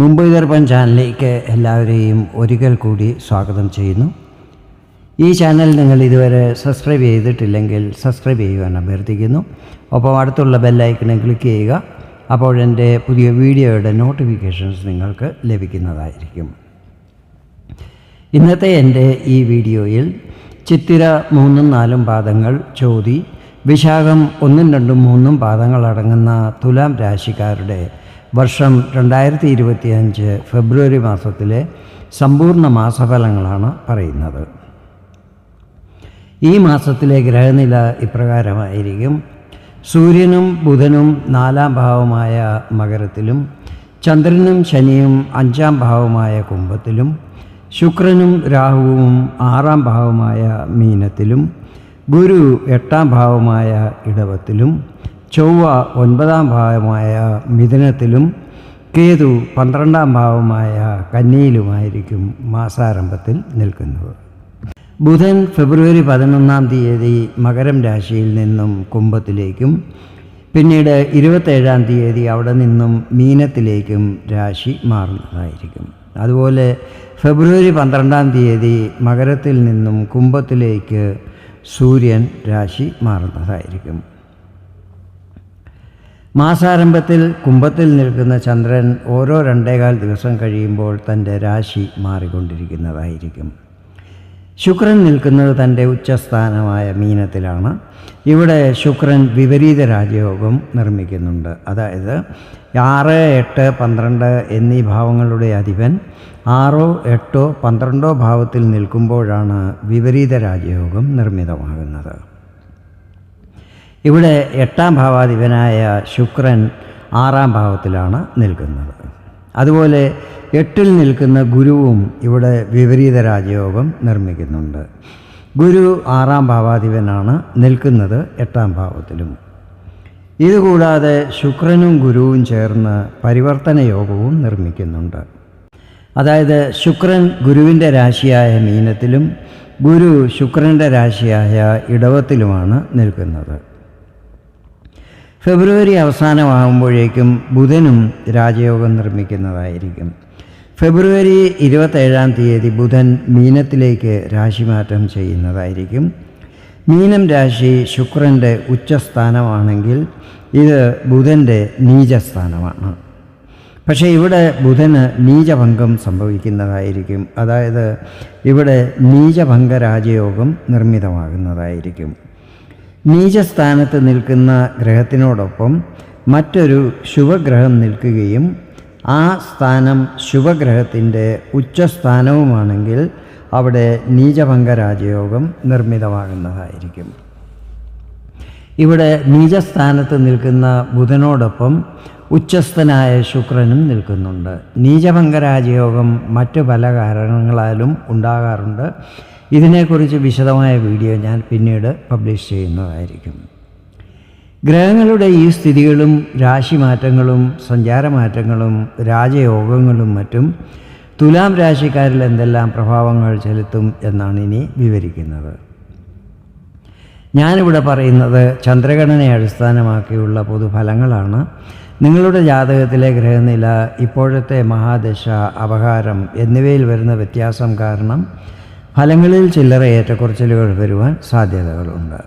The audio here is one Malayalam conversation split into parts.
മുംബൈ ദർപ്പൺ ചാനലിലേക്ക് എല്ലാവരെയും ഒരിക്കൽ കൂടി സ്വാഗതം ചെയ്യുന്നു. ഈ ചാനൽ നിങ്ങൾ ഇതുവരെ സബ്സ്ക്രൈബ് ചെയ്തിട്ടില്ലെങ്കിൽ സബ്സ്ക്രൈബ് ചെയ്യുവാൻ അഭ്യർത്ഥിക്കുന്നു. ഒപ്പം അടുത്തുള്ള ബെല്ലൈക്കണിൽ ക്ലിക്ക് ചെയ്യുക. അപ്പോൾ എന്റെ പുതിയ വീഡിയോയുടെ നോട്ടിഫിക്കേഷൻസ് നിങ്ങൾക്ക് ലഭിക്കുന്നതായിരിക്കും. ഇന്നത്തെ എന്റെ ഈ വീഡിയോയിൽ ചിത്തിര മൂന്നും നാലും പാദങ്ങൾ ചോതി വിശാഖം ഒന്നും രണ്ടും മൂന്നും പാദങ്ങൾ അടങ്ങുന്ന തുലാം രാശിക്കാരുടെ വർഷം രണ്ടായിരത്തി ഇരുപത്തിയഞ്ച് ഫെബ്രുവരി മാസത്തിലെ സമ്പൂർണ മാസഫലങ്ങളാണ് പറയുന്നത്. ഈ മാസത്തിലെ ഗ്രഹനില ഇപ്രകാരമായിരിക്കും. സൂര്യനും ബുധനും നാലാം ഭാവമായ മകരത്തിലും ചന്ദ്രനും ശനിയും അഞ്ചാം ഭാവമായ കുംഭത്തിലും ശുക്രനും രാഹുവും ആറാം ഭാവമായ മീനത്തിലും ഗുരു എട്ടാം ഭാവമായ ഇടവത്തിലും ചൊവ്വ ഒൻപതാം ഭാവമായ മിഥുനത്തിലും കേതു പന്ത്രണ്ടാം ഭാവമായ കന്നിയിലുമായിരിക്കും മാസാരംഭത്തിൽ നിൽക്കുന്നത്. ബുധൻ ഫെബ്രുവരി പതിനൊന്നാം തീയതി മകരം രാശിയിൽ നിന്നും കുംഭത്തിലേക്കും പിന്നീട് ഇരുപത്തേഴാം തീയതി അവിടെ നിന്നും മീനത്തിലേക്കും രാശി മാറുന്നതായിരിക്കും. അതുപോലെ ഫെബ്രുവരി പന്ത്രണ്ടാം തീയതി മകരത്തിൽ നിന്നും കുംഭത്തിലേക്ക് സൂര്യൻ രാശി മാറുന്നതായിരിക്കും. മാസാരംഭത്തിൽ കുംഭത്തിൽ നിൽക്കുന്ന ചന്ദ്രൻ ഓരോ രണ്ടേകാൽ ദിവസം കഴിയുമ്പോൾ തന്റെ രാശി മാറിക്കൊണ്ടിരിക്കുന്നതായിരിക്കും. ശുക്രൻ നിൽക്കുന്നത് തന്റെ ഉച്ചസ്ഥാനമായ മീനത്തിലാണ്. ഇവിടെ ശുക്രൻ വിപരീത രാജയോഗം നിർമ്മിക്കുന്നുണ്ട്. അതായത് ആറ് എട്ട് പന്ത്രണ്ട് എന്നീ ഭാവങ്ങളുടെ അധിപൻ ആറോ എട്ടോ പന്ത്രണ്ടോ ഭാവത്തിൽ നിൽക്കുമ്പോഴാണ് വിപരീത രാജയോഗം നിർമ്മിതമാകുന്നത്. ഇവിടെ എട്ടാം ഭാവാധിപനായ ശുക്രൻ ആറാം ഭാവത്തിലാണ് നിൽക്കുന്നത്. അതുപോലെ എട്ടിൽ നിൽക്കുന്ന ഗുരുവും ഇവിടെ വിപരീത രാജയോഗം നിർമ്മിക്കുന്നുണ്ട്. ഗുരു ആറാം ഭാവാധിപനാണ് നിൽക്കുന്നത് എട്ടാം ഭാവത്തിലും. ഇതുകൂടാതെ ശുക്രനും ഗുരുവും ചേർന്ന് പരിവർത്തന യോഗവും നിർമ്മിക്കുന്നുണ്ട്. അതായത് ശുക്രൻ ഗുരുവിന്റെ രാശിയായ മീനത്തിലും ഗുരു ശുക്രന്റെ രാശിയായ ഇടവത്തിലുമാണ് നിൽക്കുന്നത്. ഫെബ്രുവരി അവസാനമാകുമ്പോഴേക്കും ബുധനും രാജയോഗം നിർമ്മിക്കുന്നതായിരിക്കും. ഫെബ്രുവരി ഇരുപത്തേഴാം തീയതി ബുധൻ മീനത്തിലേക്ക് രാശിമാറ്റം ചെയ്യുന്നതായിരിക്കും. മീനം രാശി ശുക്രന്റെ ഉച്ചസ്ഥാനമാണെങ്കിൽ ഇത് ബുധന്റെ നീചസ്ഥാനമാണ്. പക്ഷേ ഇവിടെ ബുധന് നീചഭംഗം സംഭവിക്കുന്നതായിരിക്കും. അതായത് ഇവിടെ നീചഭംഗ രാജയോഗം നിർമ്മിതമാകുന്നതായിരിക്കും. നീചസ്ഥാനത്ത് നിൽക്കുന്ന ഗ്രഹത്തിനോടൊപ്പം മറ്റൊരു ശുഭഗ്രഹം നിൽക്കുകയും ആ സ്ഥാനം ശുഭഗ്രഹത്തിന്റെ ഉച്ചസ്ഥാനവുമാണെങ്കിൽ അവിടെ നീചഭംഗ രാജയോഗം നിർമ്മിതമാകുന്നതായിരിക്കും. ഇവിടെ നീചസ്ഥാനത്ത് നിൽക്കുന്ന ബുധനോടൊപ്പം ഉച്ചസ്ഥനായ ശുക്രനും നിൽക്കുന്നുണ്ട്. നീചഭംഗ രാജയോഗം മറ്റു പല കാരണങ്ങളാലും ഉണ്ടാകാറുണ്ട്. ഇതിനെക്കുറിച്ച് വിശദമായ വീഡിയോ ഞാൻ പിന്നീട് പബ്ലിഷ് ചെയ്യുന്നതായിരിക്കും. ഗ്രഹങ്ങളുടെ ഈ സ്ഥിതികളും രാശിമാറ്റങ്ങളും സഞ്ചാരമാറ്റങ്ങളും രാജയോഗങ്ങളും മറ്റും തുലാം രാശിക്കാരിൽ എന്തെല്ലാം പ്രഭാവങ്ങൾ ചെലുത്തും എന്നാണ് ഇനി വിവരിക്കുന്നത്. ഞാനിവിടെ പറയുന്നത് ചന്ദ്രഗണനയെ അടിസ്ഥാനമാക്കിയുള്ള പൊതുഫലങ്ങളാണ്. നിങ്ങളുടെ ജാതകത്തിലെ ഗ്രഹനില ഇപ്പോഴത്തെ മഹാദശ അപകാരം എന്നിവയിൽ വരുന്ന വ്യത്യാസം കാരണം ഫലങ്ങളിൽ ചില്ലറ ഏറ്റക്കുറച്ചിലുകൾ വരുവാൻ സാധ്യതകളുണ്ട്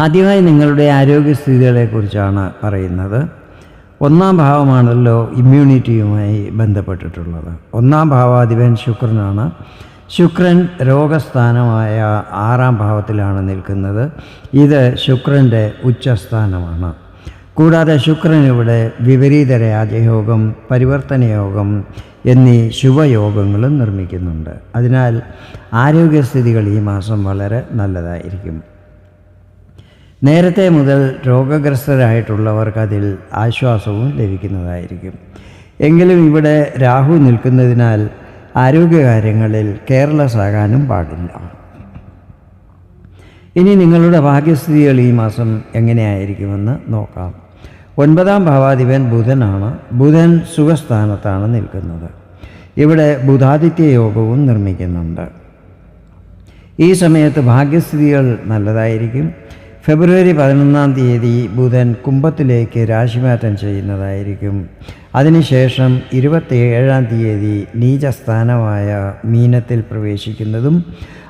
ആദ്യമായി നിങ്ങളുടെ ആരോഗ്യസ്ഥിതികളെക്കുറിച്ചാണ് പറയുന്നത്. ഒന്നാം ഭാവമാണല്ലോ ഇമ്മ്യൂണിറ്റിയുമായി ബന്ധപ്പെട്ടിട്ടുള്ളത്. ഒന്നാം ഭാവാധിപൻ ശുക്രനാണ്. ശുക്രൻ രോഗസ്ഥാനമായ ആറാം ഭാവത്തിലാണ് നിൽക്കുന്നത്. ഇത് ശുക്രന്റെ ഉച്ചസ്ഥാനമാണ്. കൂടാതെ ശുക്രൻ ഇവിടെ വിപരീത രാജയോഗം പരിവർത്തന യോഗം എന്നീ ശുഭയോഗങ്ങളും നിർമ്മിക്കുന്നുണ്ട്. അതിനാൽ ആരോഗ്യസ്ഥിതികൾ ഈ മാസം വളരെ നല്ലതായിരിക്കും. നേരത്തെ മുതൽ രോഗഗ്രസ്തരായിട്ടുള്ളവർക്ക് അതിൽ ആശ്വാസവും ലഭിക്കുന്നതായിരിക്കും. എങ്കിലും ഇവിടെ രാഹു നിൽക്കുന്നതിനാൽ ആരോഗ്യകാര്യങ്ങളിൽ കെയർലെസ് ആകാനും പാടില്ല. ഇനി നിങ്ങളുടെ ഭാഗ്യസ്ഥിതികൾ ഈ മാസം എങ്ങനെയായിരിക്കുമെന്ന് നോക്കാം. ഒൻപതാം ഭാവാധിപൻ ബുധനാണ്. ബുധൻ സുഖസ്ഥാനത്താണ് നിൽക്കുന്നത്. ഇവിടെ ബുധാദിത്യ യോഗവും നിർമ്മിക്കുന്നുണ്ട്. ഈ സമയത്ത് ഭാഗ്യസ്ഥിതികൾ നല്ലതായിരിക്കും. ഫെബ്രുവരി പതിനൊന്നാം തീയതി ബുധൻ കുംഭത്തിലേക്ക് രാശിമാറ്റം ചെയ്യുന്നതായിരിക്കും. അതിനുശേഷം ഇരുപത്തി ഏഴാം തീയതി നീചസ്ഥാനമായ മീനത്തിൽ പ്രവേശിക്കുന്നതും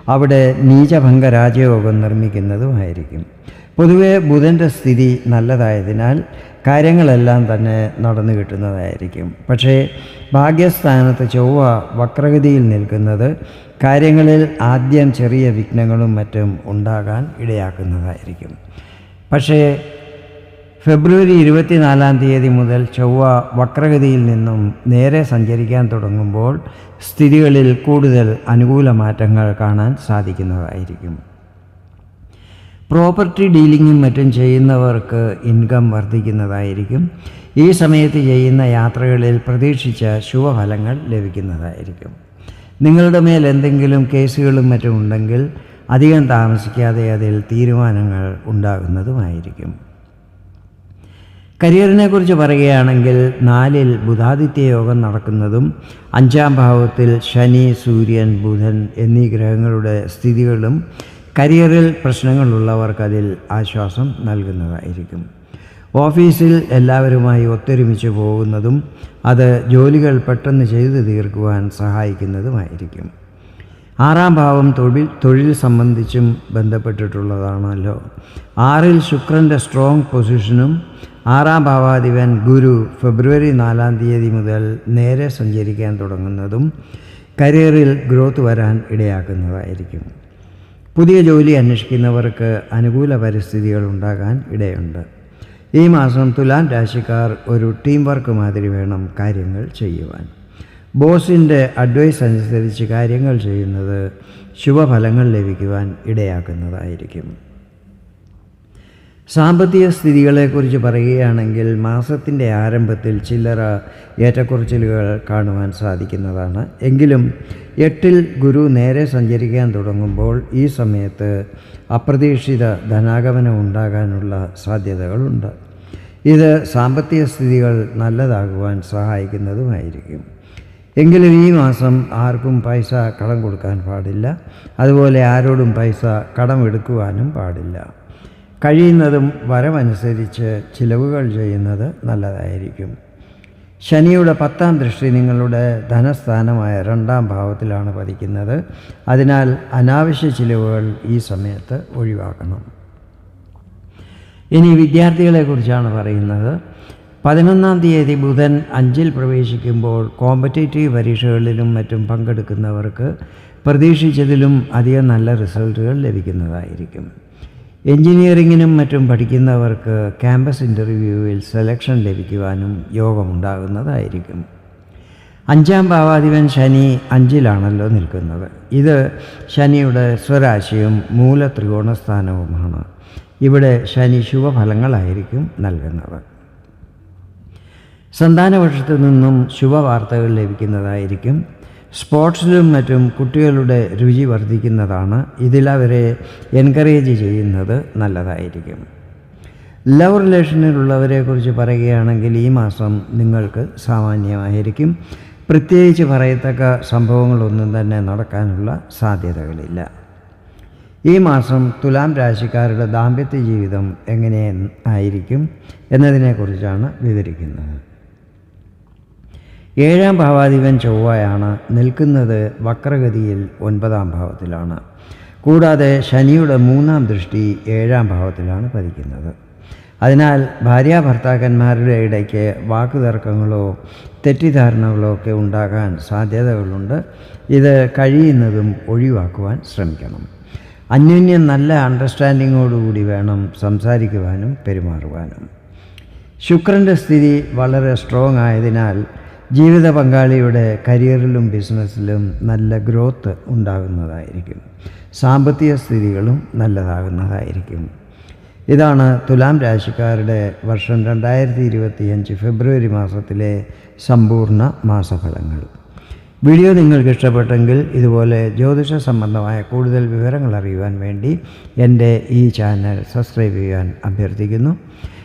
അവിടെ നീചഭംഗ രാജയോഗം നിർമ്മിക്കുന്നതുമായിരിക്കും. പൊതുവെ ബുധന്റെ സ്ഥിതി നല്ലതായതിനാൽ കാര്യങ്ങളെല്ലാം തന്നെ നടന്നു കിട്ടുന്നതായിരിക്കും. പക്ഷേ ഭാഗ്യസ്ഥാനത്ത് ചൊവ്വ വക്രഗതിയിൽ നിൽക്കുന്നത് കാര്യങ്ങളിൽ ആദ്യം ചെറിയ വിഘ്നങ്ങളും മറ്റും ഉണ്ടാകാൻ ഇടയാക്കുന്നതായിരിക്കും. പക്ഷേ ഫെബ്രുവരി ഇരുപത്തിനാലാം തീയതി മുതൽ ചൊവ്വ വക്രഗതിയിൽ നിന്നും നേരെ സഞ്ചരിക്കാൻ തുടങ്ങുമ്പോൾ സ്ഥിതികളിൽ കൂടുതൽ അനുകൂല മാറ്റങ്ങൾ കാണാൻ സാധിക്കുന്നതായിരിക്കും. പ്രോപ്പർട്ടി ഡീലിങ്ങും മറ്റും ചെയ്യുന്നവർക്ക് ഇൻകം വർദ്ധിക്കുന്നതായിരിക്കും. ഈ സമയത്ത് ചെയ്യുന്ന യാത്രകളിൽ പ്രതീക്ഷിച്ച ശുഭഫലങ്ങൾ ലഭിക്കുന്നതായിരിക്കും. നിങ്ങളുടെ മേൽ എന്തെങ്കിലും കേസുകളും മറ്റും ഉണ്ടെങ്കിൽ അധികം താമസിക്കാതെ അതിൽ തീരുമാനങ്ങൾ ഉണ്ടാകുന്നതുമായിരിക്കും. കരിയറിനെ കുറിച്ച് പറയുകയാണെങ്കിൽ നാലിൽ ബുധാദിത്യ യോഗം നടക്കുന്നതും അഞ്ചാം ഭാവത്തിൽ ശനി സൂര്യൻ ബുധൻ എന്നീ ഗ്രഹങ്ങളുടെ സ്ഥിതികളും കരിയറിൽ പ്രശ്നങ്ങളുള്ളവർക്ക് അതിൽ ആശ്വാസം നൽകുന്നതായിരിക്കും. ഓഫീസിൽ എല്ലാവരുമായി ഒത്തൊരുമിച്ച് പോകുന്നതും അത് ജോലികൾ പെട്ടെന്ന് ചെയ്തു തീർക്കുവാൻ സഹായിക്കുന്നതുമായിരിക്കും. ആറാം ഭാവം തൊഴിൽ തൊഴിൽ സംബന്ധിച്ചും ബന്ധപ്പെട്ടിട്ടുള്ളതാണല്ലോ. ആറിൽ ശുക്രന്റെ സ്ട്രോങ് പൊസിഷനും ആറാം ഭാവാധിപൻ ഗുരു ഫെബ്രുവരി നാലാം തീയതി മുതൽ നേരെ സഞ്ചരിക്കാൻ തുടങ്ങുന്നതും കരിയറിൽ ഗ്രോത്ത് വരാൻ ഇടയാക്കുന്നതായിരിക്കും. പുതിയ ജോലി അന്വേഷിക്കുന്നവർക്ക് അനുകൂല പരിസ്ഥിതികൾ ഉണ്ടാകാൻ ഇടയുണ്ട്. ഈ മാസം തുലാം രാശിക്കാർ ഒരു ടീം വർക്ക് മാതിരി വേണം കാര്യങ്ങൾ ചെയ്യുവാൻ. ബോസിന്റെ അഡ്വൈസ് അനുസരിച്ച് കാര്യങ്ങൾ ചെയ്യുന്നത് ശുഭഫലങ്ങൾ ലഭിക്കുവാൻ ഇടയാക്കുന്നതായിരിക്കും. സാമ്പത്തിക സ്ഥിതികളെക്കുറിച്ച് പറയുകയാണെങ്കിൽ മാസത്തിന്റെ ആരംഭത്തിൽ ചില്ലറ ഏറ്റക്കുറച്ചിലുകൾ കാണുവാൻ സാധിക്കുന്നതാണ്. എങ്കിലും എട്ടിൽ ഗുരു നേരെ സഞ്ചരിക്കാൻ തുടങ്ങുമ്പോൾ ഈ സമയത്ത് അപ്രതീക്ഷിത ധനാഗമനം ഉണ്ടാകാനുള്ള സാധ്യതകളുണ്ട്. ഇത് സാമ്പത്തിക സ്ഥിതികൾ നല്ലതാകുവാൻ സഹായിക്കുന്നതുമായിരിക്കും. എങ്കിലും ഈ മാസം ആർക്കും പൈസ കടം കൊടുക്കാൻ പാടില്ല. അതുപോലെ ആരോടും പൈസ കടമെടുക്കുവാനും പാടില്ല. കഴിയുന്നതും വരമനുസരിച്ച് ചിലവുകൾ ചെയ്യുന്നത് നല്ലതായിരിക്കും. ശനിയുടെ പത്താം ദൃഷ്ടി നിങ്ങളുടെ ധനസ്ഥാനമായ രണ്ടാം ഭാവത്തിലാണ് പതിക്കുന്നത്. അതിനാൽ അനാവശ്യ ചിലവുകൾ ഈ സമയത്ത് ഒഴിവാക്കണം. ഇനി വിദ്യാർത്ഥികളെക്കുറിച്ചാണ് പറയുന്നത്. പതിനൊന്നാം തീയതി ബുധൻ അഞ്ചിൽ പ്രവേശിക്കുമ്പോൾ കോമ്പറ്റേറ്റീവ് പരീക്ഷകളിലും മറ്റും പങ്കെടുക്കുന്നവർക്ക് പ്രതീക്ഷിച്ചതിലും അധികം നല്ല റിസൾട്ടുകൾ ലഭിക്കുന്നതായിരിക്കും. എൻജിനീയറിങ്ങിനും മറ്റും പഠിക്കുന്നവർക്ക് ക്യാമ്പസ് ഇന്റർവ്യൂവിൽ സെലക്ഷൻ ലഭിക്കുവാനും യോഗമുണ്ടാകുന്നതായിരിക്കും. അഞ്ചാം ഭാവാധിപൻ ശനി അഞ്ചിലാണല്ലോ നിൽക്കുന്നത്. ഇത് ശനിയുടെ സ്വരാശിയും മൂല ത്രികോണസ്ഥാനവുമാണ് ഇവിടെ ശനി ശുഭഫലങ്ങളായിരിക്കും നൽകുന്നത്. സന്താനപക്ഷത്തു നിന്നും ശുഭവാർത്തകൾ ലഭിക്കുന്നതായിരിക്കും സ്പോർട്സിലും മറ്റും കുട്ടികളുടെ രുചി വർദ്ധിക്കുന്നതാണ് ഇതിലവരെ എൻകറേജ് ചെയ്യുന്നത് നല്ലതായിരിക്കും. ലവ് റിലേഷനിലുള്ളവരെക്കുറിച്ച് പറയുകയാണെങ്കിൽ ഈ മാസം നിങ്ങൾക്ക് സാമാന്യമായിരിക്കും. പ്രത്യേകിച്ച് പറയത്തക്ക സംഭവങ്ങളൊന്നും തന്നെ നടക്കാനുള്ള സാധ്യതകളില്ല. ഈ മാസം തുലാം രാശിക്കാരുടെ ദാമ്പത്യ ജീവിതം എങ്ങനെ ആയിരിക്കും എന്നതിനെക്കുറിച്ചാണ് വിവരിക്കുന്നത്. ഏഴാം ഭാവാധിപൻ ചൊവ്വയാണ് നിൽക്കുന്നത് വക്രഗതിയിൽ ഒൻപതാം ഭാവത്തിലാണ്. കൂടാതെ ശനിയുടെ മൂന്നാം ദൃഷ്ടി ഏഴാം ഭാവത്തിലാണ് പതിക്കുന്നത്. അതിനാൽ ഭാര്യ ഭർത്താക്കന്മാരുടെ ഇടയ്ക്ക് വാക്കുതർക്കങ്ങളോ തെറ്റിദ്ധാരണകളോ ഒക്കെ ഉണ്ടാകാൻ സാധ്യതകളുണ്ട്. ഇത് കഴിയുന്നതും ഒഴിവാക്കുവാൻ ശ്രമിക്കണം. അന്യോന്യം നല്ല അണ്ടർസ്റ്റാൻഡിങ്ങോടുകൂടി വേണം സംസാരിക്കുവാനും പെരുമാറുവാനും. ശുക്രന്റെ സ്ഥിതി വളരെ സ്ട്രോങ് ആയതിനാൽ ജീവിത പങ്കാളിയുടെ കരിയറിലും ബിസിനസ്സിലും നല്ല ഗ്രോത്ത് ഉണ്ടാകുന്നതായിരിക്കും. സാമ്പത്തിക സ്ഥിതികളും നല്ലതാകുന്നതായിരിക്കും. ഇതാണ് തുലാം രാശിക്കാരുടെ വർഷം രണ്ടായിരത്തി ഇരുപത്തിയഞ്ച് ഫെബ്രുവരി മാസത്തിലെ സമ്പൂർണ മാസഫലങ്ങൾ. വീഡിയോ നിങ്ങൾക്ക് ഇഷ്ടപ്പെട്ടെങ്കിൽ ഇതുപോലെ ജ്യോതിഷ സംബന്ധമായ കൂടുതൽ വിവരങ്ങൾ അറിയുവാൻ വേണ്ടി എന്റെ ഈ ചാനൽ സബ്സ്ക്രൈബ് ചെയ്യാൻ അഭ്യർത്ഥിക്കുന്നു.